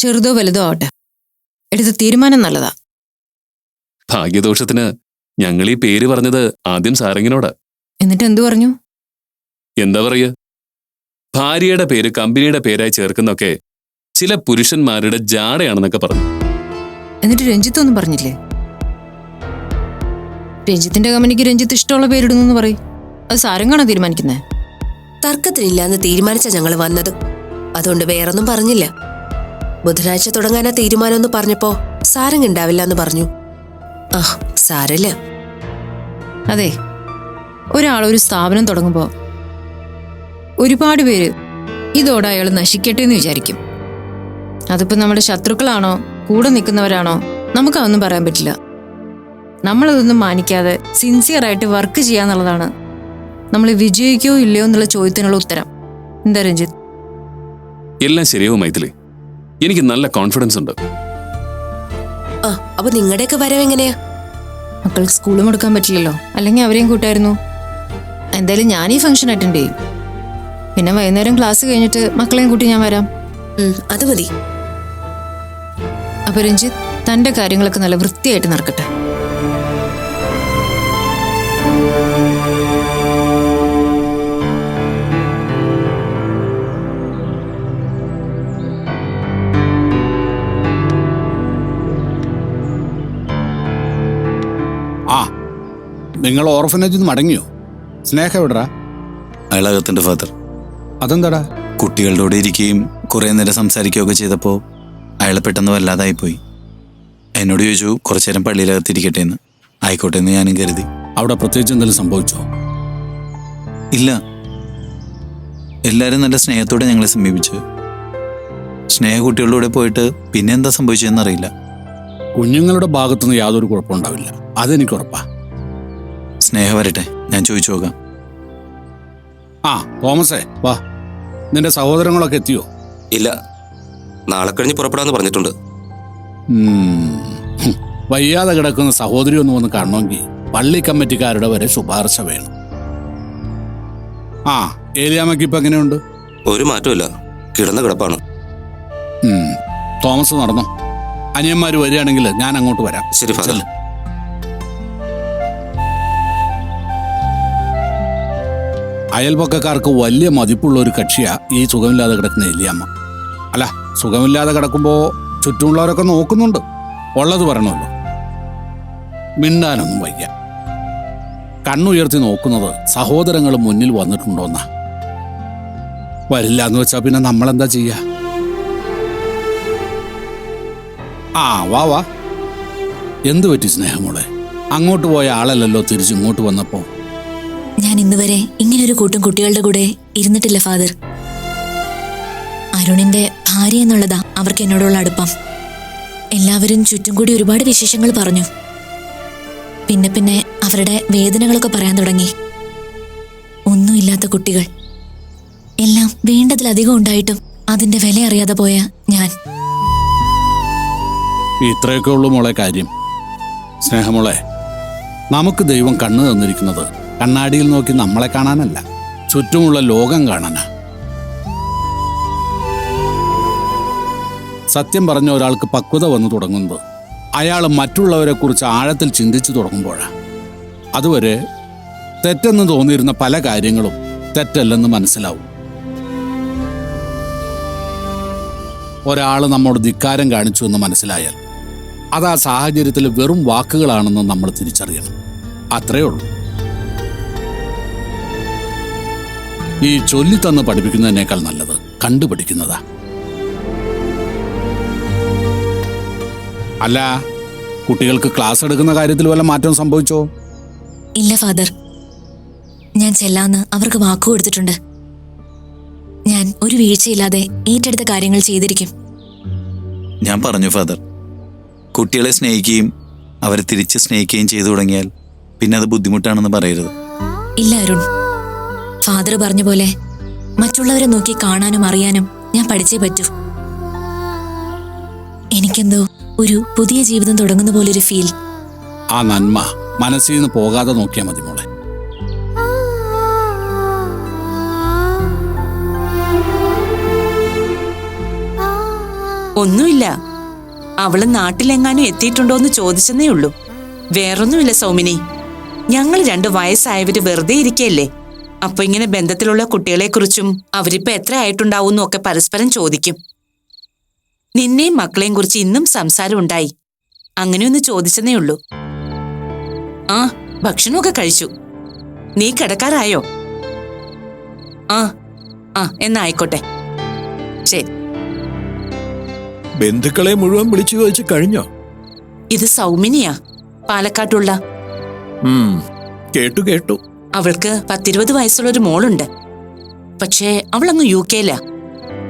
ചെറുതോ വലുതോ ആവട്ടെ. എടുത്ത തീരുമാനം നല്ലതാ. ഭാഗ്യദോഷത്തിന് ഞങ്ങൾ ഈ പേര് പറഞ്ഞത് ആദ്യം സാരംഗിനോട്. എന്നിട്ട് എന്തു പറഞ്ഞു? എന്താ പറയ? ഭാര്യയുടെ പേര് കമ്പനിയുടെ പേരായി ചേർക്കുന്നൊക്കെ ചില പുരുഷന്മാരുടെ ജാടയാണെന്നൊക്കെ പറഞ്ഞു. എന്നിട്ട് രഞ്ജിത്ത് ഒന്നും പറഞ്ഞില്ലേ? രഞ്ജിത്തിന്റെ കമ്പനിക്ക് രഞ്ജിത്ത് ഇഷ്ടമുള്ള പേരിടുന്നു പറയും. അത് സാരംഗാണോ തീരുമാനിക്കുന്നത് തർക്കത്തിനില്ലാന്ന് തീരുമാനിച്ച ഞങ്ങൾ വന്നത്. അതുകൊണ്ട് വേറൊന്നും പറഞ്ഞില്ല. ബുധനാഴ്ച തുടങ്ങാനാ തീരുമാനമെന്ന് പറഞ്ഞപ്പോ സാരങ്ങുണ്ടാവില്ല എന്ന് പറഞ്ഞു. ആ സാരല്ല. അതെ ഒരാൾ ഒരു സ്ഥാപനം തുടങ്ങുമ്പോൾ ഒരുപാട് പേര് ഇതോടെ അയാൾ നശിക്കട്ടെ എന്ന് വിചാരിക്കും. അതിപ്പോ നമ്മുടെ ശത്രുക്കളാണോ കൂടെ നിൽക്കുന്നവരാണോ നമുക്കതൊന്നും പറയാൻ പറ്റില്ല. നമ്മളതൊന്നും മാനിക്കാതെ സിൻസിയർ ആയിട്ട് വർക്ക് ചെയ്യാന്നുള്ളതാണ് നമ്മൾ വിജയിക്കോ ഇല്ലയോ എന്നുള്ള ചോദ്യത്തിനുള്ള ഉത്തരം. എന്താ രഞ്ജിത്ത്? എല്ലാം ശരിയാവും മൈഥിലി. എനിക്ക് നല്ല കോൺഫിഡൻസ് ഉണ്ട്. ആ അപ്പൊ നിങ്ങളുടെയൊക്കെ വരവ് എങ്ങനെയാ? മക്കൾക്ക് സ്കൂളും കൊടുക്കാൻ പറ്റില്ലല്ലോ. അല്ലെങ്കിൽ അവരെയും കൂട്ടായിരുന്നു. എന്തായാലും ഞാൻ ഈ ഫംഗ്ഷൻ അറ്റൻഡ് ചെയ്യും. പിന്നെ വൈകുന്നേരം ക്ലാസ് കഴിഞ്ഞിട്ട് മക്കളെയും കൂട്ടി ഞാൻ വരാം. ഉം, അത് മതി. അപ്പൊ രഞ്ജിത്ത് തന്റെ കാര്യങ്ങളൊക്കെ നല്ല വൃത്തിയായിട്ട് നടക്കട്ടെ. നിങ്ങൾ ഓർഫനേജിൽ നിന്ന് മടങ്ങിയോ? സ്നേഹ എവിടറാ അയാളകത്തിന്റെ ഫാദർ അതെന്താടാ? കുട്ടികളുടെ കൂടെ ഇരിക്കുകയും കുറേ നേരം സംസാരിക്കുകയൊക്കെ ചെയ്തപ്പോൾ അയാൾ പെട്ടെന്ന് വല്ലാതായിപ്പോയി. എന്നോട് ചോദിച്ചു കുറച്ചു നേരം പള്ളിയിലകത്തിരിക്കട്ടെ എന്ന്. ആയിക്കോട്ടെ എന്ന് ഞാനും കരുതി. അവിടെ പ്രത്യേകിച്ച് എന്തെങ്കിലും സംഭവിച്ചോ? ഇല്ല. എല്ലാവരും നല്ല സ്നേഹത്തോടെ ഞങ്ങളെ സമീപിച്ചു. സ്നേഹ കുട്ടികളുടെ കൂടെ പോയിട്ട് പിന്നെന്താ സംഭവിച്ചതെന്നറിയില്ല കുഞ്ഞുങ്ങളുടെ ഭാഗത്തുനിന്ന് യാതൊരു കുഴപ്പമുണ്ടാവില്ല അതെനിക്ക് ഉറപ്പാ. സ്നേഹ വരട്ടെ. ഞാൻ ചോദിച്ചു നോക്കാം. ആ തോമസേ വാ. നിന്റെ സഹോദരങ്ങളൊക്കെ എത്തിയോ? ഇല്ല. നാളെ കഴിഞ്ഞ് പുറപ്പെടാന്ന് പറഞ്ഞിട്ടുണ്ട്. വയ്യാതെ കിടക്കുന്ന സഹോദരി ഒന്ന് വന്ന് കാണണമെങ്കിൽ പള്ളി കമ്മിറ്റിക്കാരുടെ വരെ ശുപാർശ വേണം. ആ ഏലിയാമ്മയ്ക്ക് ഇപ്പൊ എങ്ങനെയുണ്ട്? ഒരു മാറ്റമില്ല കിടന്ന കിടപ്പാണ്. തോമസ് നടന്നോ? അനിയന്മാര് വരികയാണെങ്കിൽ ഞാൻ അങ്ങോട്ട് വരാം. ശരി ഫാദർ. അയൽപക്കക്കാർക്ക് വലിയ മതിപ്പുള്ള ഒരു കക്ഷിയാ ഈ സുഖമില്ലാതെ കിടക്കുന്ന എലിയമ്മ. അല്ല സുഖമില്ലാതെ കിടക്കുമ്പോ ചുറ്റുമുള്ളവരൊക്കെ നോക്കുന്നുണ്ട്. ഉള്ളത് പറയണമല്ലോ. മിണ്ടാനൊന്നും വയ്യ. കണ്ണുയർത്തി നോക്കുന്നത് സഹോദരങ്ങൾ മുന്നിൽ വന്നിട്ടുണ്ടോന്നാ. വരില്ല എന്ന് വെച്ചാ പിന്നെ നമ്മളെന്താ ചെയ്യാ? ആ വാ വാ. എന്തു പറ്റി സ്നേഹമോളെ അങ്ങോട്ട് പോയ ആളല്ലല്ലോ തിരിച്ചിങ്ങോട്ട് വന്നപ്പോ? ഞാൻ ഇന്നുവരെ ഇങ്ങനൊരു കൂട്ടം കുട്ടികളുടെ കൂടെ ഇരുന്നിട്ടില്ല ഫാദർ. അരുണിന്റെ ഭാര്യ എന്നുള്ളതാ അവർക്ക് എന്നോടുള്ള അടുപ്പം. എല്ലാവരും ചുറ്റും കൂടി ഒരുപാട് വിശേഷങ്ങൾ പറഞ്ഞു. പിന്നെ പിന്നെ അവരുടെ വേദനകളൊക്കെ പറയാൻ തുടങ്ങി. ഒന്നുമില്ലാത്ത കുട്ടികൾ. എല്ലാം വേണ്ടതിലധികം ഉണ്ടായിട്ടും അതിന്റെ വില അറിയാതെ പോയ ഞാൻ. ഇത്രയൊക്കെ ഉള്ളു മോളെ കാര്യം. സ്നേഹമോളെ നമുക്ക് ദൈവം കണ്ണു തന്നിരിക്കുന്നത് കണ്ണാടിയിൽ നോക്കി നമ്മളെ കാണാനല്ല ചുറ്റുമുള്ള ലോകം കാണാനാ. സത്യം പറഞ്ഞ ഒരാൾക്ക് പക്വത വന്നു തുടങ്ങുന്നത് അയാൾ മറ്റുള്ളവരെ കുറിച്ച് ആഴത്തിൽ ചിന്തിച്ചു തുടങ്ങുമ്പോഴാ. അതുവരെ തെറ്റെന്ന് തോന്നിയിരുന്ന പല കാര്യങ്ങളും തെറ്റല്ലെന്ന് മനസ്സിലാവും. ഒരാൾ നമ്മോട് ധിക്കാരം കാണിച്ചു എന്ന് മനസ്സിലായാൽ അത് ആ സാഹചര്യത്തിൽ വെറും വാക്കുകളാണെന്ന് നമ്മൾ തിരിച്ചറിയണം. അത്രേ ഉള്ളൂ. ഈ ചൊല്ലി തന്ന് പഠിപ്പിക്കുന്നതിനേക്കാൾ നല്ലത് കണ്ടുപഠിക്കുന്നതാ അല്ല കുട്ടികൾക്ക് ക്ലാസ് എടുക്കുന്ന കാര്യത്തിൽ വല്ല മാറ്റം സംഭവിച്ചോ? ഇല്ല ഫാദർ. ഞാൻ ചെല്ലാന്ന് അവർക്ക് വാക്കു കൊടുത്തിട്ടുണ്ട്. ഞാൻ ഒരു വീഴ്ചയില്ലാതെ ഏറ്റെടുത്ത കാര്യങ്ങൾ ചെയ്തിരിക്കും. ഞാൻ പറഞ്ഞു ഫാദർ. കുട്ടികളെ സ്നേഹിക്കുകയും അവരെ തിരിച്ച് സ്നേഹിക്കുകയും ചെയ്തു തുടങ്ങിയാൽ പിന്നെ അത് ബുദ്ധിമുട്ടാണെന്ന് പറയരുത്. ഇല്ല അരുൺ. ഫാദർ പറഞ്ഞ പോലെ മറ്റുള്ളവരെ നോക്കി കാണാനും അറിയാനും ഞാൻ പഠിച്ചേ പറ്റൂ. എനിക്കെന്തോ ഒരു പുതിയ ജീവിതം തുടങ്ങുന്ന പോലൊരു ഫീൽ. ആ നന്മ മനസ്സിൽ നിന്ന് പോകാതെ നോക്കിയാൽ മതി മോളെ. ഒന്നുമില്ല. അവൾ നാട്ടിലെങ്ങാനും എത്തിയിട്ടുണ്ടോ എന്ന് ചോദിച്ചെന്നേ ഉള്ളൂ. വേറൊന്നുമില്ല സൗമിനി. ഞങ്ങൾ രണ്ട് വയസ്സായവര് വെറുതെ ഇരിക്കല്ലേ അപ്പൊ ഇങ്ങനെ ബന്ധത്തിലുള്ള കുട്ടികളെക്കുറിച്ചും അവരിപ്പോ എത്ര ആയിട്ടുണ്ടാവും ഒക്കെ പരസ്പരം ചോദിക്കും. നിന്നെയും മക്കളെയും കുറിച്ച് ഇന്നും സംസാരം ഉണ്ടായി. അങ്ങനെയൊന്ന് ചോദിച്ചെന്നേ ഉള്ളൂ. ആ ഭക്ഷണമൊക്കെ കഴിച്ചു. നീ കിടക്കാറായോ? ആ ആ എന്നാ ആയിക്കോട്ടെ ശരി. ബന്ധുക്കളെ മുഴുവൻ വിളിച്ചു ചോദിച്ചു കഴിഞ്ഞോ? ഇത് സൗമിനിയാ പാലക്കാട്ടുള്ള. കേട്ടു കേട്ടു. അവൾക്ക് പത്തിരുപത് വയസ്സുള്ള ഒരു മോളുണ്ട്. പക്ഷേ അവൾ അവളങ്ങ് യു കെയിലാ.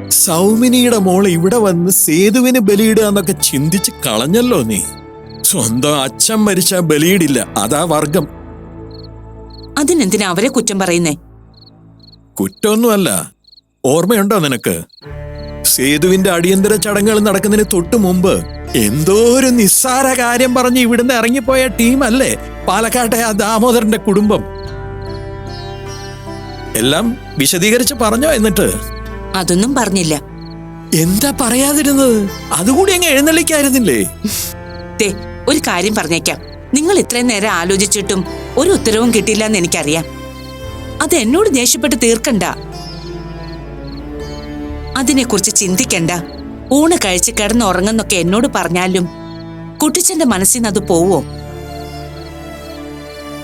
സൗമിനിയുടെ മോൾ ഇവിടെ വന്ന് സേതുവിന് ബലിയിടുക എന്നൊക്കെ ചിന്തിച്ച് കളഞ്ഞല്ലോ നീ. സ്വന്തം അച്ഛൻ മരിച്ച ബലിയിടില്ല. അതാ വർഗം. അതിനെന്തിനാ അവരെ കുറ്റം പറയുന്നേ? കുറ്റമൊന്നുമല്ല. ഓർമ്മയുണ്ടോ നിനക്ക്? സേതുവിന്റെ അടിയന്തര ചടങ്ങുകൾ നടക്കുന്നതിന് തൊട്ടു മുമ്പ് എന്തോ ഒരു നിസ്സാര കാര്യം പറഞ്ഞ് ഇവിടുന്ന് ഇറങ്ങിപ്പോയ ടീമല്ലേ? പാലക്കാട്ടെ ആ ദാമോദരന്റെ കുടുംബം. എല്ലാം വിശദീകരിച്ച് പറഞ്ഞോ എന്നിട്ട്? അതൊന്നും പറഞ്ഞില്ല. എന്താ പറയാതിരുന്നത്? അതുകൂടി അങ്ങ് എഴുന്നള്ളിക്കായിരുന്നില്ലേ? ദേ ഒരു കാര്യം പറഞ്ഞേക്കാം. നിങ്ങൾ ഇത്രയും നേരം ആലോചിച്ചിട്ടും ഒരു ഉത്തരവും കിട്ടിയില്ല എന്ന് എനിക്കറിയാം. അത് എന്നോട് ദേഷ്യപ്പെട്ട് തീർക്കണ്ട. അതിനെക്കുറിച്ച് ചിന്തിക്കണ്ട. ഊണ് കഴിച്ച് കിടന്നുറങ്ങുന്നൊക്കെ എന്നോട് പറഞ്ഞാലും കുട്ടിച്ചന്റെ മനസ്സിൽ നിന്ന് അത് പോവോ?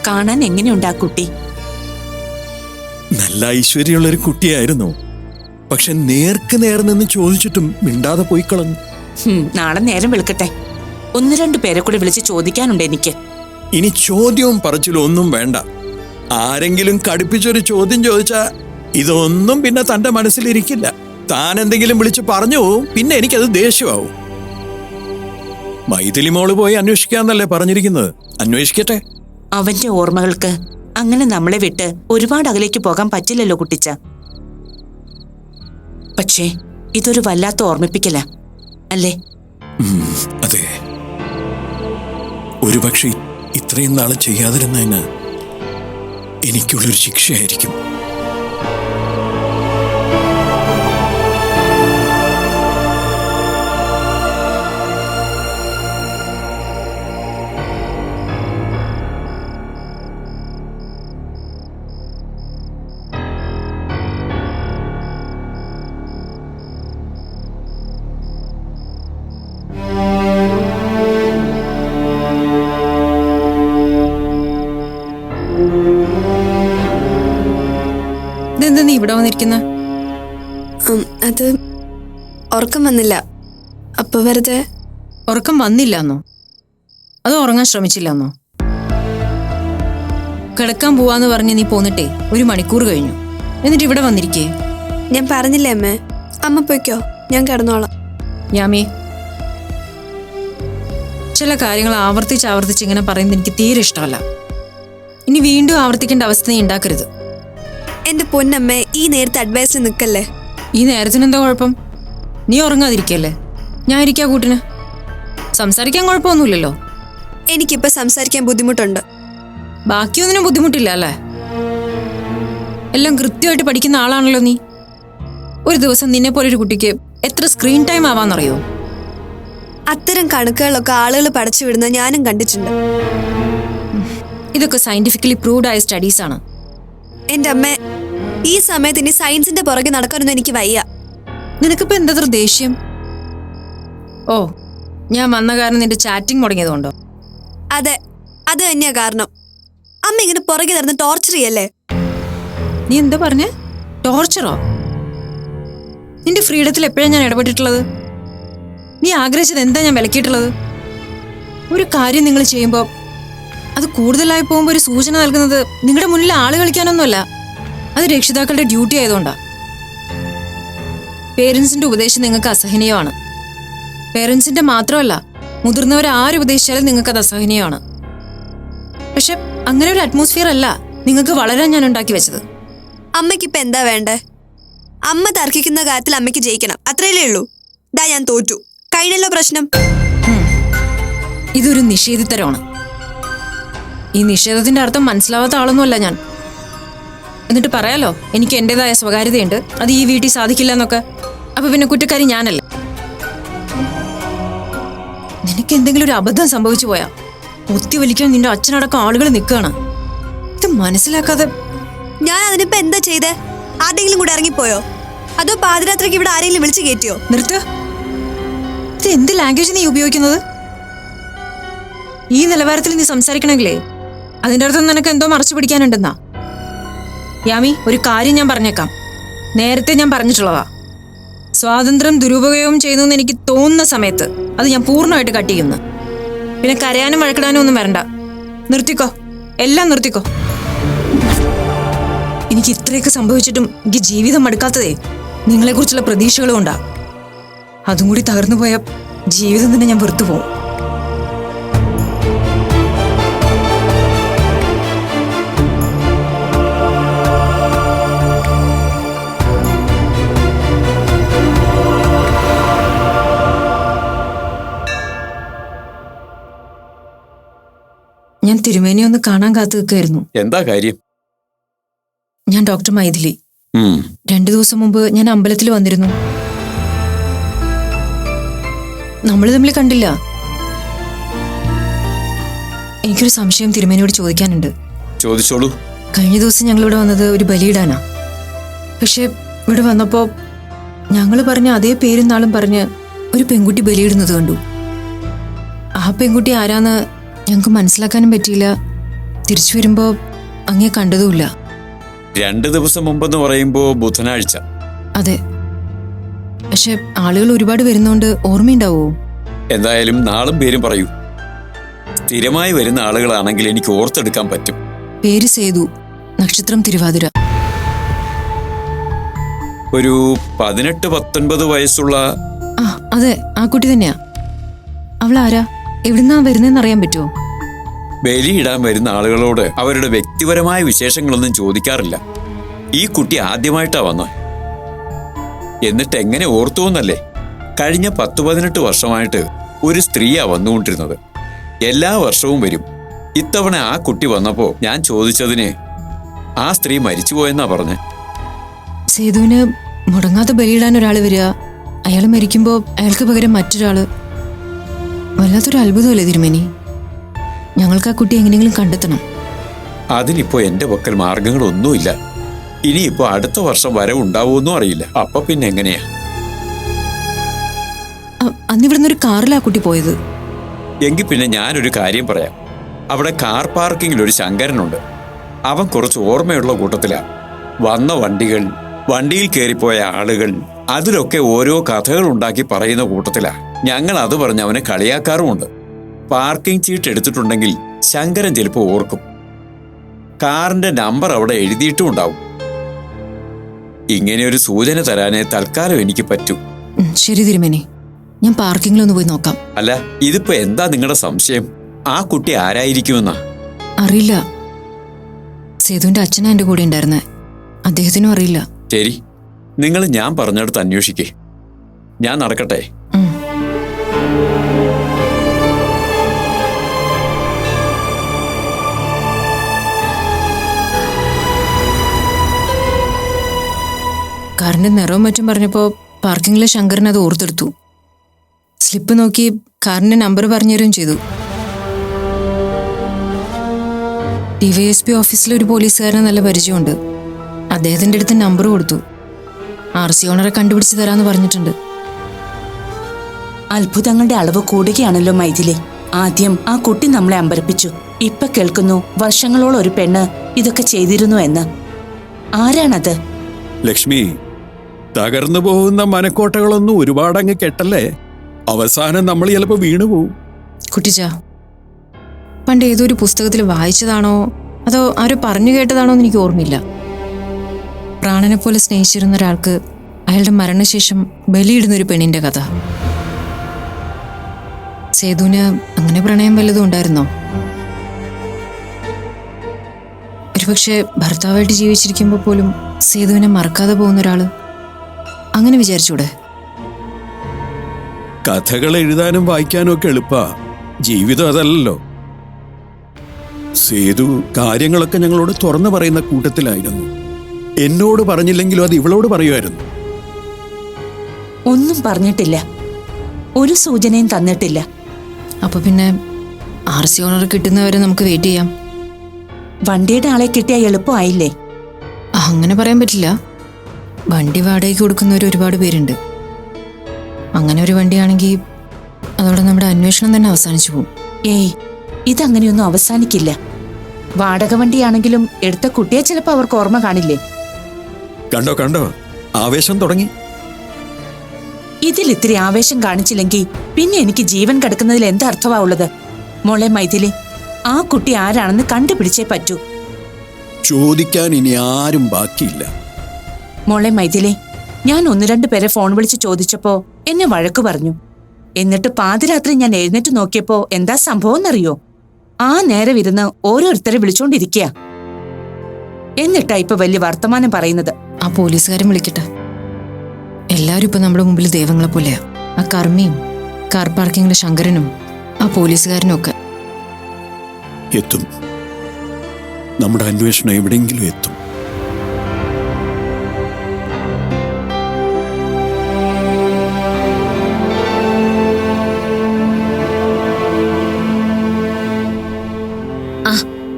കാണാൻ എങ്ങനെയുണ്ടാ കുട്ടി? നല്ല ഐശ്വര്യമുള്ള ഒരു കുട്ടിയായിരുന്നു. പക്ഷെ നേർക്ക് നേർ നിന്ന് ചോദിച്ചിട്ടും മിണ്ടാതെ പോയി കളഞ്ഞു. നാളെ നേരം വിളിക്കട്ടെ. ഒന്ന് രണ്ടു പേരെ കൂടി വിളിച്ച് ചോദിക്കാനുണ്ട് എനിക്ക്. ഇനി ചോദ്യവും പറച്ചിലും ഒന്നും വേണ്ട. ആരെങ്കിലും കടുപ്പിച്ചൊരു ചോദ്യം ചോദിച്ചാ ഇതൊന്നും പിന്നെ തന്റെ മനസ്സിലിരിക്കില്ല. താൻ എന്തെങ്കിലും വിളിച്ച് പറഞ്ഞു പോവും പിന്നെ എനിക്കത് ദേഷ്യമാവും. മൈഥിലി മോൾ പോയി അന്വേഷിക്കാന്നല്ലേ പറഞ്ഞിരിക്കുന്നത്? അന്വേഷിക്കട്ടെ. അവന്റെ ഓർമ്മകൾക്ക് അങ്ങനെ നമ്മളെ വിട്ട് ഒരുപാട് അകലേക്ക് പോകാൻ പറ്റില്ലല്ലോ കുട്ടിച്ച. പക്ഷേ ഇതൊരു വല്ലാത്ത ഓർമ്മിപ്പിക്കല. അല്ലേ? അതെ. ഒരുപക്ഷെ ഇത്രയും നാളെ ചെയ്യാതിരുന്നതിന് എനിക്കുള്ളൊരു ശിക്ഷയായിരിക്കും. ഉറക്കം വന്നില്ല. അപ്പൊ വെറുതെ? ഉറക്കം വന്നില്ലെന്നോ? അത് ഉറങ്ങാൻ ശ്രമിച്ചില്ലെന്നോ? കിടക്കാൻ പോവാന്ന് പറഞ്ഞ് നീ പോന്നിട്ടേ ഒരു മണിക്കൂർ കഴിഞ്ഞു. എന്നിട്ട് ഇവിടെ വന്നിരിക്കേ? ഞാൻ പറഞ്ഞില്ലേ അമ്മേ? അമ്മ പോയിക്കോ. ഞാൻ കിടന്നോളാം. ഞാമേ ചില കാര്യങ്ങൾ ആവർത്തിച്ച് ആവർത്തിച്ച് ഇങ്ങനെ പറയുന്നത് എനിക്ക് തീരെ ഇഷ്ടമല്ല. ഇനി വീണ്ടും ആവർത്തിക്കേണ്ട അവസ്ഥ നീ ഉണ്ടാക്കരുത്. എന്റെ പൊന്നമ്മേ ഈ നേരത്തെ അഡ്വൈസ് നിൽക്കല്ലേ? ഈ നേരത്തിനെന്താ കുഴപ്പം? നീ ഉറങ്ങാതിരിക്കല്ലേ? ഞാൻ ഇരിക്കാ കൂട്ടിന്. സംസാരിക്കാൻ കുഴപ്പമൊന്നുമില്ലല്ലോ. എനിക്കിപ്പോ സംസാരിക്കാൻ ബുദ്ധിമുട്ടുണ്ട്. ബാക്കിയൊന്നിനും ബുദ്ധിമുട്ടില്ല അല്ലേ? എല്ലാം കൃത്യമായിട്ട് പഠിക്കുന്ന ആളാണല്ലോ നീ. ഒരു ദിവസം നിന്നെ പോലെ ഒരു കുട്ടിക്ക് എത്ര സ്ക്രീൻ ടൈം ആവാന്നറിയോ? അത്തരം കണക്കുകളൊക്കെ ആളുകൾ പഠിച്ചു വിടുന്ന ഞാനും കണ്ടിട്ടുണ്ട്. ഇതൊക്കെ സയന്റിഫിക്കലി പ്രൂവ്ഡ് ആയ സ്റ്റഡീസ് ആണ്. എന്റെ അമ്മ ഈ സമയത്ത് ഇനി സയൻസിന്റെ പുറകെ നടക്കാനൊന്നും എനിക്ക് വയ്യ. നിനക്കിപ്പോ എന്തത്ര ദേഷ്യം? ഓ ഞാൻ വന്ന കാരണം നിന്റെ ചാറ്റിംഗ് മുടങ്ങിയതുകൊണ്ടോ? അതെ അത് തന്നെയാ കാരണം. അമ്മ ഇങ്ങനെ പുറകെ നടന്ന് ടോർച്ചർ ചെയ്യല്ലേ? നീ എന്താ പറഞ്ഞേ? ടോർച്ചറോ നിന്റെ ഫ്രീഡത്തിൽ എപ്പോഴാണ് ഞാൻ ഇടപെട്ടിട്ടുള്ളത്? നീ ആഗ്രഹിച്ചത് എന്താ ഞാൻ വിലക്കിയിട്ടുള്ളത്? ഒരു കാര്യം നിങ്ങൾ ചെയ്യുമ്പോൾ അത് കൂടുതലായി പോകുമ്പോൾ ഒരു സൂചന നൽകുന്നത് നിങ്ങളുടെ മുന്നിൽ ആൾ കളിക്കാനൊന്നുമല്ല. അത് രക്ഷിതാക്കളുടെ ഡ്യൂട്ടി ആയതുകൊണ്ടാ. പേരൻസിന്റെ ഉപദേശം നിങ്ങൾക്ക് അസഹനീയമാണ്. പേരൻസിന്റെ മാത്രമല്ല മുതിർന്നവർ നിങ്ങൾക്ക് അത് അസഹനീയമാണ്. പക്ഷെ അങ്ങനെ ഒരു അറ്റ്മോസ്ഫിയർ അല്ല നിങ്ങൾക്ക് വളരാൻ ഞാൻ ഉണ്ടാക്കി വെച്ചത്. അമ്മയ്ക്ക് ഇപ്പൊ എന്താ വേണ്ടേ? അമ്മ തർക്കിക്കുന്ന കാര്യത്തിൽ അമ്മയ്ക്ക് ജയിക്കണം. അത്രയല്ലേ ഉള്ളൂ. ദാ ഞാൻ തോറ്റു. കഴിഞ്ഞല്ലോ പ്രശ്നം. ഇതൊരു നിഷേധിത്തരമാണ്. ഈ നിഷേധത്തിന്റെ അർത്ഥം മനസ്സിലാവാത്ത ആളൊന്നുമല്ല ഞാൻ. എന്നിട്ട് പറയാലോ എനിക്ക് എന്റേതായ സ്വകാര്യതയുണ്ട്. അത് ഈ വീട്ടിൽ സാധിക്കില്ല എന്നൊക്കെ. അപ്പൊ പിന്നെ കുറ്റക്കാരി ഞാനല്ല? നിനക്ക് എന്തെങ്കിലും ഒരു അബദ്ധം സംഭവിച്ചു പോയാ? ഒത്തി വലിക്കാൻ നിന്റെ അച്ഛനടക്കം ആളുകൾ നിൽക്കുകയാണ്. ഇത് മനസ്സിലാക്കാതെ ഞാൻ അതിനിപ്പോ എന്താ ചെയ്തേ? ആരുടെങ്കിലും കൂടെ ഇറങ്ങിപ്പോയോ? അതോ പാതിരാത്രിക്ക് ഇവിടെ ആരെങ്കിലും വിളിച്ചു കയറ്റിയോ? നിർത്ത്. ഇത് എന്ത് ലാംഗ്വേജ് നീ ഉപയോഗിക്കുന്നത്? ഈ നിലവാരത്തിൽ നീ സംസാരിക്കണമെങ്കിലേ അതിന്റെ അർത്ഥം നിനക്ക് എന്തോ മറച്ചു പിടിക്കാനുണ്ടെന്നാ? യാമി ഒരു കാര്യം ഞാൻ പറഞ്ഞേക്കാം. നേരത്തെ ഞാൻ പറഞ്ഞിട്ടുള്ളതാ. സ്വാതന്ത്ര്യം ദുരുപയോഗം ചെയ്യുന്നു എന്ന് എനിക്ക് തോന്നുന്ന സമയത്ത് അത് ഞാൻ പൂർണമായിട്ട് കട്ട് ചെയ്യുന്നു. പിന്നെ കരയാനും വഴക്കിടാനും ഒന്നും വരണ്ട. നിർത്തിക്കോ. എല്ലാം നിർത്തിക്കോ. എനിക്ക് ഇത്രയൊക്കെ സംഭവിച്ചിട്ടും എനിക്ക് ജീവിതം മടുക്കാത്തതേ നിങ്ങളെക്കുറിച്ചുള്ള പ്രതീക്ഷകളും ഉണ്ടാ. അതും കൂടി തകർന്നു പോയ ജീവിതം തന്നെ ഞാൻ വെറുത്തു പോകും. തിരുമേനി ഒന്ന് കാണാൻ കാത്തു നിൽക്കായിരുന്നു എന്താ കാര്യം? ഞാൻ ഡോക്ടർ മൈഥിലി. രണ്ടു ദിവസം മുമ്പ് ഞാൻ അമ്പലത്തിൽ വന്നിരുന്നു. നമ്മൾ തമ്മിൽ കണ്ടില്ല. എനിക്കൊരു സംശയം തിരുമേനിയോട് ചോദിക്കാനുണ്ട്. ചോദിച്ചോളൂ. കഴിഞ്ഞ ദിവസം ഞങ്ങൾ ഇവിടെ വന്നത് ഒരു ബലിയിടാനാ. പക്ഷെ ഇവിടെ വന്നപ്പോ ഞങ്ങൾ പറഞ്ഞ അതേ പേരും നാളും പറഞ്ഞ് ഒരു പെൺകുട്ടി ബലിയിടുന്നത് കണ്ടു. ആ പെൺകുട്ടി ആരാന്ന് ഞങ്ങൾക്ക് മനസ്സിലാക്കാനും പറ്റിയില്ല. തിരിച്ചു വരുമ്പോ അങ്ങേ കണ്ടതുമില്ല. രണ്ട് ദിവസം മുമ്പെന്ന് പറയുമ്പോ ബുധനാഴ്ച. അതെ. പക്ഷെ ആളുകൾ ഒരുപാട് വരുന്നോണ്ട് ഓർമ്മയുണ്ടാവോ? എന്തായാലും നാളും പേരും പറയൂ. സ്ഥിരമായി വരുന്ന ആളുകളാണെങ്കിൽ എനിക്ക് ഓർത്തെടുക്കാൻ പറ്റും. പേര് സേതു നക്ഷത്രം തിരുവാതിര. ഒരു പതിനെട്ട് പത്തൊൻപത് വയസ്സുള്ള ആ അതെ ആ കുട്ടി തന്നെയാ. അവൾ ആരാ എവിടുന്നാ വരുന്നതെന്ന് അറിയാൻ പറ്റുമോ ബലിയിടാൻ വരുന്ന ആളുകളോട് അവരുടെ വ്യക്തിപരമായ വിശേഷങ്ങളൊന്നും ചോദിക്കാറില്ല. ഈ കുട്ടി ആദ്യമായിട്ടാ വന്നത് എന്നിട്ട് എങ്ങനെ ഓർത്തു എന്നല്ലേ കഴിഞ്ഞ പത്ത് പതിനെട്ട് വർഷമായിട്ട് ഒരു സ്ത്രീയാ വന്നുകൊണ്ടിരുന്നത്. എല്ലാ വർഷവും വരും. ഇത്തവണ ആ കുട്ടി വന്നപ്പോ ഞാൻ ചോദിച്ചതിന് ആ സ്ത്രീ മരിച്ചുപോയെന്നാ പറഞ്ഞെ? സേതുവിന് മുടങ്ങാതെ ബലിയിടാൻ ഒരാൾ വരിക അയാൾ മരിക്കുമ്പോ അയാൾക്ക് പകരം മറ്റൊരാൾ വല്ലാത്തൊരു അത്ഭുതമല്ലേ തിരുമേനി? ഞങ്ങൾക്ക് ആ കുട്ടി എങ്ങനെയെങ്കിലും കണ്ടെത്തണം. അതിനിപ്പോ എന്റെ പക്കൽ മാർഗങ്ങളൊന്നുമില്ല. ഇനിയിപ്പോ അടുത്ത വർഷം വരവുണ്ടാവുമെന്നും അറിയില്ല. അപ്പൊ പിന്നെ എങ്ങനെയാ? അന്ന് അന്നിവിടുന്ന് ഒരു കാറിലാ കുട്ടി പോയത്? എങ്കിൽ പിന്നെ ഞാനൊരു കാര്യം പറയാം. അവിടെ കാർ പാർക്കിംഗിൽ ഒരു ശങ്കരനുണ്ട്. അവൻ കുറച്ച് ഓർമ്മയുള്ള കൂട്ടത്തിലാ. വന്ന വണ്ടികൾ വണ്ടിയിൽ കയറിപ്പോയ ആളുകൾ അതിലൊക്കെ ഓരോ കഥകൾ ഉണ്ടാക്കി പറയുന്ന കൂട്ടത്തിലാ. ഞങ്ങൾ അത് പറഞ്ഞ് അവനെ കളിയാക്കാറുമുണ്ട്. പാർക്കിംഗ് ചീട്ട് എടുത്തിട്ടുണ്ടെങ്കിൽ ശങ്കരൻ ചിലപ്പോൾ ഓർക്കും. കാറിന്റെ നമ്പർ അവിടെ എഴുതിയിട്ടും ഉണ്ടാവും ഇങ്ങനെ ഒരു സൂചന തരാനേ തൽക്കാലം എനിക്ക് പറ്റൂ. ശരി തിരുമേനി. ഞാൻ പാർക്കിംഗിൽ ഒന്ന് പോയി നോക്കാം. അല്ല ഇതിപ്പോ എന്താ നിങ്ങളുടെ സംശയം? ആ കുട്ടി ആരായിരിക്കുമെന്നാ? അറിയില്ല. സേതുവിന്റെ അച്ഛനാ എന്റെ കൂടെ ഉണ്ടായിരുന്നെ. അദ്ദേഹത്തിനും അറിയില്ല. ശരി. നിങ്ങൾ ഞാൻ പറഞ്ഞെടുത്ത് അന്വേഷിക്കേ. ഞാൻ നടക്കട്ടെ. കാറിന്റെ നിറവും മറ്റും പറഞ്ഞപ്പോ പാർക്കിങ്ങിലെ ശങ്കരൻ അത് ഓർത്തെടുത്തു. സ്ലിപ്പ് നോക്കി കാറിന്റെ നമ്പർ പറഞ്ഞു തരുകയും ചെയ്തു. ഡിവൈഎസ്പി ഓഫീസിലെ ഒരു പോലീസുകാരന് നല്ല പരിചയമുണ്ട്. അദ്ദേഹത്തിന്റെ അടുത്ത് നമ്പർ കൊടുത്തു. ആർ സി ഓണറെ കണ്ടുപിടിച്ച് തരാന്ന് പറഞ്ഞിട്ടുണ്ട്. അത്ഭുതങ്ങളുടെ അളവ് കൂടുകയാണല്ലോ മൈഥിലി. ആദ്യം ആ കുട്ടി നമ്മളെ അമ്പരപ്പിച്ചു. ഇപ്പൊ കേൾക്കുന്നു വർഷങ്ങളോളം ഒരു പെണ്ണ് ഇതൊക്കെ ചെയ്തിരുന്നു എന്ന്. ആരാണത്? ലക്ഷ്മി തകർന്നു പോകുന്ന മനക്കോട്ടകളൊന്നും ഒരുപാട് അങ്ങ് കെട്ടല്ലേ? അവസാനം നമ്മൾ ചിലപ്പോ വീണുപോകും കുട്ടിച്ച പണ്ട് ഏതോ ഒരു പുസ്തകത്തിൽ വായിച്ചതാണോ അതോ ആരോ പറഞ്ഞു കേട്ടതാണോ എന്ന് എനിക്ക് ഓർമ്മയില്ല. പ്രാണനെ പോലെ സ്നേഹിച്ചിരുന്ന ഒരാൾക്ക് അയാളുടെ മരണശേഷം ബലിയിടുന്ന ഒരു പെണ്ണിന്റെ കഥ. സേതുവിന് അങ്ങനെ പ്രണയം വല്ലതും ഉണ്ടായിരുന്നോ? ഒരുപക്ഷെ ഭർത്താവായിട്ട് ജീവിച്ചിരിക്കുമ്പോൾ പോലും സേതുവിനെ മറക്കാതെ പോകുന്ന ഒരാൾ അങ്ങനെ വിചാരിച്ചൂടെ? കഥകൾ എഴുതാനും വായിക്കാനും ഒക്കെ എളുപ്പാ. ജീവിതം അതല്ലല്ലോ. സേതു കാര്യങ്ങളൊക്കെ ഞങ്ങളോട് തുറന്നു പറയുന്ന കൂട്ടത്തിലായിരുന്നു. എന്നോട് പറഞ്ഞില്ലെങ്കിലും അത് ഇവളോട് പറയുമായിരുന്നു. ഒന്നും പറഞ്ഞിട്ടില്ല. ഒരു സൂചനയും തന്നിട്ടില്ല. അപ്പൊ പിന്നെ ആർ സി ഓണർ കിട്ടുന്നവരെ നമുക്ക് വെയിറ്റ് ചെയ്യാം. വണ്ടിയുടെ ആളെ കിട്ടിയാൽ എളുപ്പമായില്ലേ? അങ്ങനെ പറയാൻ പറ്റില്ല. വണ്ടി വാടകയ്ക്ക് കൊടുക്കുന്നവർ ഒരുപാട് പേരുണ്ട്. അങ്ങനെ ഒരു വണ്ടിയാണെങ്കിൽ അതോടെ നമ്മുടെ അന്വേഷണം തന്നെ അവസാനിച്ചു പോകും. ഏയ് ഇതങ്ങനെയൊന്നും അവസാനിക്കില്ല. വാടക വണ്ടിയാണെങ്കിലും എടുത്ത കുട്ടിയെ ചിലപ്പോൾ അവർക്ക് ഓർമ്മ കാണില്ലേ? കണ്ടോ കണ്ടോ? ആവേശം തുടങ്ങി. ഇതിൽ ഇത്തിരി ആവേശം കാണിച്ചില്ലെങ്കിൽ പിന്നെ എനിക്ക് ജീവൻ കിടക്കുന്നതിൽ എന്താ അർത്ഥമാവുള്ളത് മോളെ മൈഥിലി ആ കുട്ടി ആരാണെന്ന് കണ്ടുപിടിച്ചേ പറ്റൂ. ചോദിക്കാൻ ഇനി ആരും ബാക്കിയില്ല. മോളെ മൈഥിലി ഞാൻ ഒന്ന് രണ്ട് പേരെ ഫോൺ വിളിച്ച് ചോദിച്ചപ്പോ എന്നെ വഴക്കു പറഞ്ഞു. എന്നിട്ട് പാതിരാത്രി ഞാൻ എഴുന്നേറ്റ് നോക്കിയപ്പോ എന്താ സംഭവം എന്നറിയോ ആ നേരം ഇരുന്ന് ഓരോരുത്തരെ വിളിച്ചോണ്ടിരിക്കുക എന്നിട്ടാ ഇപ്പൊ വലിയ വർത്തമാനം പറയുന്നത്. ആ പോലീസുകാരൻ വിളിക്കട്ടെ. എല്ലാരും ഇപ്പൊ നമ്മുടെ മുമ്പിൽ ദൈവങ്ങളെ പോലെയാ. ആ കർമ്മിയും കാർ പാർക്കിംഗിലെ ശങ്കരനും ആ പോലീസുകാരനും ഒക്കെ. എത്തും. നമ്മുടെ അന്വേഷണം എവിടെയെങ്കിലും എത്തും.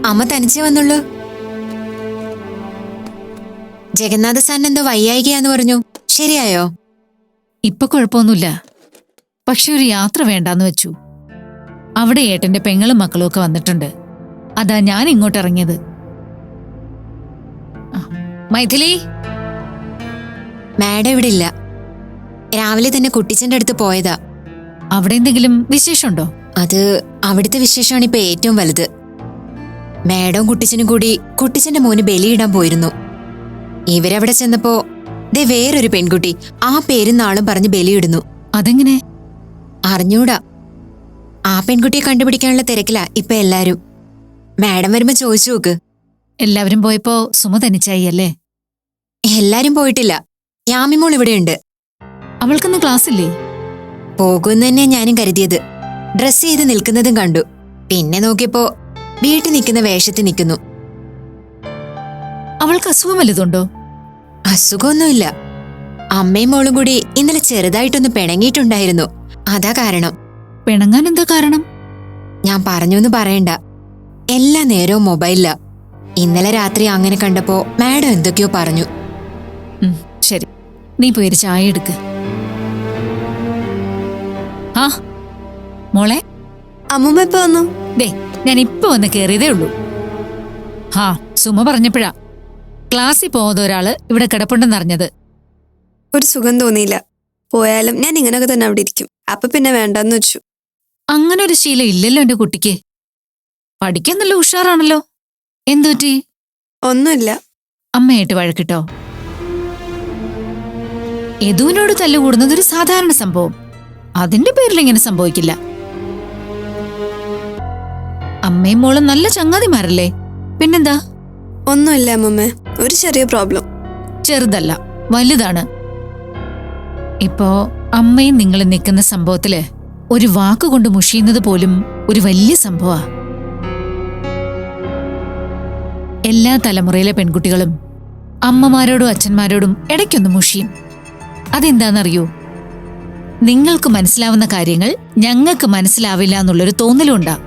അമ്മ തനിച്ചേ വന്നുള്ളൂ. ജഗന്നാഥ സാറിന് എന്തോ വയ്യായികയാന്ന് പറഞ്ഞു. ശരിയായോ? ഇപ്പൊ കുഴപ്പമൊന്നുമില്ല. പക്ഷെ ഒരു യാത്ര വേണ്ടാന്ന് വെച്ചു. അവിടെ ഏട്ടന്റെ പെങ്ങളും മക്കളും ഒക്കെ വന്നിട്ടുണ്ട്. അതാ ഞാൻ ഇങ്ങോട്ട് ഇറങ്ങിയത്. മൈഥിലി? മാഡം ഇവിടെ ഇല്ല. രാവിലെ തന്നെ കുട്ടിച്ചന്റെ അടുത്ത് പോയതാ. അവിടെ എന്തെങ്കിലും വിശേഷമുണ്ടോ? അത് അവിടുത്തെ വിശേഷമാണ് ഇപ്പൊ ഏറ്റവും വലുത്. മാഡവും കുട്ടിച്ചനും കൂടി കുട്ടിച്ചന്റെ മോന് ബലിയിടാൻ പോയിരുന്നു. ഇവരവിടെ ചെന്നപ്പോ ദേ വേറൊരു പെൺകുട്ടി ആ പേരും നാളും പറഞ്ഞ് ബലിയിടുന്നു. അതെങ്ങനെ? അറിഞ്ഞൂടാ. ആ പെൺകുട്ടിയെ കണ്ടുപിടിക്കാനുള്ള തിരക്കിലാ ഇപ്പൊ എല്ലാരും. മാഡം വരുമ്പോ ചോദിച്ചു നോക്ക്. എല്ലാവരും പോയപ്പോ സുമ തനിച്ചായി അല്ലേ? എല്ലാരും പോയിട്ടില്ല. യാമിമോൾ ഇവിടെയുണ്ട്. അവൾക്കൊന്ന് ക്ലാസ് ഇല്ലേ പോകുമെന്ന് തന്നെ ഞാനും കരുതിയത്. ഡ്രസ് ചെയ്ത് നിൽക്കുന്നതും കണ്ടു. പിന്നെ നോക്കിയപ്പോ വീട്ടിൽ നിൽക്കുന്ന വേഷത്തിൽ നിൽക്കുന്നു. അവൾക്ക് അസുഖം വല്ലതുണ്ടോ? അസുഖമൊന്നുമില്ല. അമ്മയും മോളും കൂടി ഇന്നലെ ചെറുതായിട്ടൊന്ന് പിണങ്ങിയിട്ടുണ്ടായിരുന്നു. അതാ കാരണം. പിണങ്ങാൻ എന്താ കാരണം? ഞാൻ പറഞ്ഞു എന്ന് പറയണ്ട. എല്ലാ നേരവും മൊബൈലിലാ. ഇന്നലെ രാത്രി അങ്ങനെ കണ്ടപ്പോ മാഡം എന്തൊക്കെയോ പറഞ്ഞു. ശരി. നീ പോയി ചായ എടുക്ക്. ആ മോളെ. അമ്മൂമ്മ ഇപ്പൊ വന്നു? ദേ ഞാൻ ഇപ്പൊ വന്ന് കേറിയതേ ഉള്ളൂ. ഹാ സുമ പറഞ്ഞപ്പോഴാ. ക്ലാസ്സിൽ പോകുന്ന ഒരാൾ ഇവിടെ കിടപ്പുണ്ടെന്ന് അറിഞ്ഞത്. ഒരു സുഖം തോന്നിയില്ല. പോയാലും ഞാൻ ഇങ്ങനെയൊക്കെ തന്നെ അവിടെ ഇരിക്കും. അപ്പൊ പിന്നെ വേണ്ടെന്ന് വെച്ചു. അങ്ങനെ ഒരു ശീലം ഇല്ലല്ലോ എന്റെ കുട്ടിക്ക്. പഠിക്കാൻ നല്ല ഉഷാറാണല്ലോ. എന്തുപറ്റി ഒന്നുമില്ല. അമ്മയായിട്ട് വഴക്കിട്ടോ? യദുവിനോട് തല്ലുകൂടുന്നത് ഒരു സാധാരണ സംഭവം. അതിന്റെ പേരിൽ ഇങ്ങനെ സംഭവിക്കില്ല. അമ്മയും മോളും നല്ല ചങ്ങാതിമാരല്ലേ? പിന്നെന്താ? ഒന്നുമില്ല അമ്മമ്മ. ഒരു ചെറിയ പ്രോബ്ലം. ചെറുതല്ല വലുതാണ്. ഇപ്പോ അമ്മയും നിങ്ങൾ നിൽക്കുന്ന സംഭവത്തിൽ ഒരു വാക്കുകൊണ്ട് മുഷിയുന്നത് പോലും ഒരു വലിയ സംഭവാ. എല്ലാ തലമുറയിലെ പെൺകുട്ടികളും അമ്മമാരോടും അച്ഛന്മാരോടും ഇടയ്ക്കൊന്ന് മുഷിയും. അതെന്താണെന്നറിയോ? നിങ്ങൾക്ക് മനസ്സിലാവുന്ന കാര്യങ്ങൾ ഞങ്ങൾക്ക് മനസ്സിലാവില്ല എന്നുള്ളൊരു തോന്നലുണ്ടാ.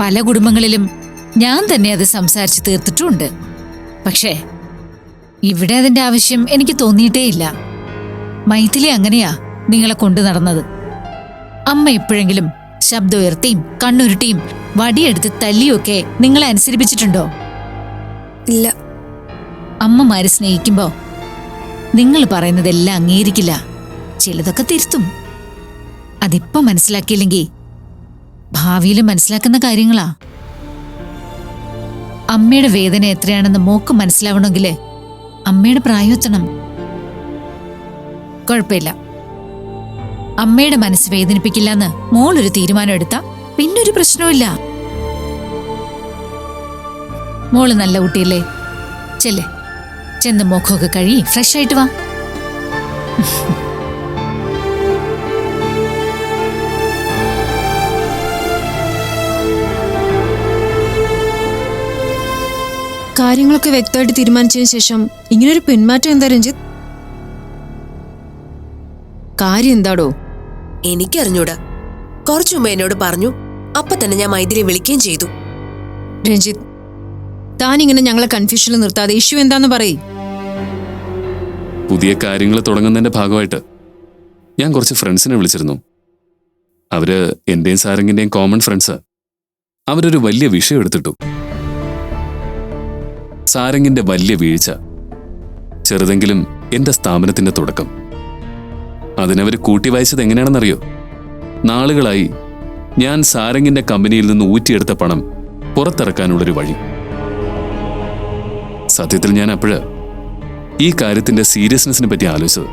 പല കുടുംബങ്ങളിലും ഞാൻ തന്നെ അത് സംസാരിച്ച് തീർത്തിട്ടുമുണ്ട് പക്ഷേ ഇവിടെ അതിന്റെ ആവശ്യം എനിക്ക് തോന്നിയിട്ടേയില്ല മൈഥിലി അങ്ങനെയാ നിങ്ങളെ കൊണ്ടു നടന്നത്. അമ്മ എപ്പോഴെങ്കിലും ശബ്ദം ഉയർത്തിയും കണ്ണുരുട്ടിയും വടിയെടുത്ത് തല്ലിയൊക്കെ നിങ്ങളെ അനുസരിപ്പിച്ചിട്ടുണ്ടോ? ഇല്ല. അമ്മമാരെ സ്നേഹിക്കുമ്പോ നിങ്ങൾ പറയുന്നതെല്ലാം അംഗീകരിക്കില്ല. ചിലതൊക്കെ തിരുത്തും. അതിപ്പോ മനസ്സിലാക്കിയില്ലെങ്കിൽ ഭാവിയിൽ മനസ്സിലാക്കുന്ന കാര്യങ്ങളാ. അമ്മയുടെ വേദന എത്രയാണെന്ന് മോക്ക് മനസ്സിലാവണമെങ്കിൽ അമ്മയുടെ പ്രായോത്തണം കുഴപ്പമില്ല. അമ്മയുടെ മനസ്സ് വേദനിപ്പിക്കില്ല എന്ന് മോൾ ഒരു തീരുമാനം എടുത്ത പിന്നൊരു പ്രശ്നവുമില്ല. മോൾ നല്ല കുട്ടിയല്ലേ? ചെല്ലേ. ചെന്ന് മോക്കൊക്കെ കഴി ഫ്രഷ് ആയിട്ട് വാ. കാര്യങ്ങളൊക്കെ വ്യക്തമായിട്ട് തീരുമാനിച്ചതിന് ശേഷം ഇങ്ങനൊരു പിന്മാറ്റം എന്താ രഞ്ജിത്ത്? കാര്യം എന്താടോ? എനിക്കറിഞ്ഞൂടാ. കുറച്ചു മുമ്പ് എന്നോട് പറഞ്ഞു അപ്പൊ തന്നെ ഞാൻ മൈഥിലിയെ വിളിക്കുകയും ചെയ്തു. രഞ്ജിത്ത് താനിങ്ങനെ ഞങ്ങളെ കൺഫ്യൂഷനിൽ നിർത്താതെ ഇഷ്യൂ എന്താന്ന് പറയ്. പുതിയ കാര്യങ്ങൾ തുടങ്ങുന്നതിന്റെ ഭാഗമായിട്ട് ഞാൻ കുറച്ച് ഫ്രണ്ട്സിനെ വിളിച്ചിരുന്നു. അവർ എന്റെയും സാരംഗിന്റെയും കോമൺ ഫ്രണ്ട്സ് അവരൊരു വലിയ വിഷയം എടുത്തിട്ടു. സാരംഗിന്റെ വലിയ വീഴ്ച. ചെറുതെങ്കിലും എന്റെ സ്ഥാപനത്തിന്റെ തുടക്കം. അതിനവർ കൂട്ടി വായിച്ചത് എങ്ങനെയാണെന്നറിയോ? നാളുകളായി ഞാൻ സാരംഗിന്റെ കമ്പനിയിൽ നിന്ന് ഊറ്റിയെടുത്ത പണം പുറത്തിറക്കാനുള്ളൊരു വഴി. സത്യത്തിൽ ഞാൻ അപ്പോഴ് ഈ കാര്യത്തിന്റെ സീരിയസ്നെസ്സിനെ പറ്റി ആലോചിച്ചത്.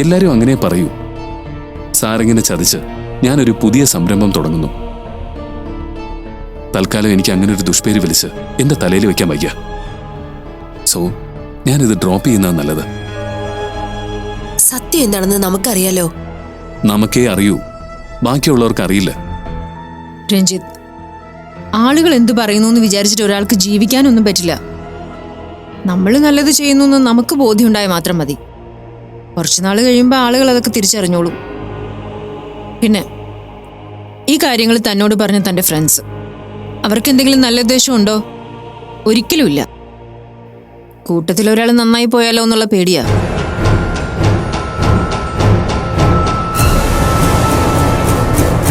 എല്ലാരും അങ്ങനെ പറയൂ. സാരംഗിനെ ചതിച്ച് ഞാനൊരു പുതിയ സംരംഭം തുടങ്ങുന്നു. തൽക്കാലം എനിക്ക് അങ്ങനെ ഒരു ദുഷ്പേര് വിളിച്ച് എന്റെ തലയിൽ വെക്കാൻ വയ്യ. സോ ഞാനിത് ഡ്രോപ്പ് ചെയ്യുന്നതാണ് നല്ലത്. സത്യം എന്താണെന്ന് നമുക്കറിയാലോ? നമുക്കേ അറിയൂ. ബാക്കിയുള്ളവർക്ക് അറിയില്ല. രഞ്ജിത്ത് ആളുകൾ എന്തു പറയുന്നു എന്ന് വിചാരിച്ചിട്ട് ഒരാൾക്ക് ജീവിക്കാനൊന്നും പറ്റില്ല. നമ്മൾ നല്ലത് ചെയ്യുന്നു എന്ന് നമുക്ക് ബോധ്യമുണ്ടായ മാത്രം മതി. കുറച്ചുനാൾ കഴിയുമ്പോൾ ആളുകൾ അതൊക്കെ തിരിച്ചറിഞ്ഞോളും. പിന്നെ ഈ കാര്യങ്ങൾ തന്നോട് പറഞ്ഞ തന്റെ ഫ്രണ്ട്സ് അവർക്ക് എന്തെങ്കിലും നല്ല ഉദ്ദേശം ഉണ്ടോ ഒരിക്കലുമില്ല. കൂട്ടത്തിൽ ഒരാൾ നന്നായി പോയാലോ എന്നുള്ള പേടിയാ.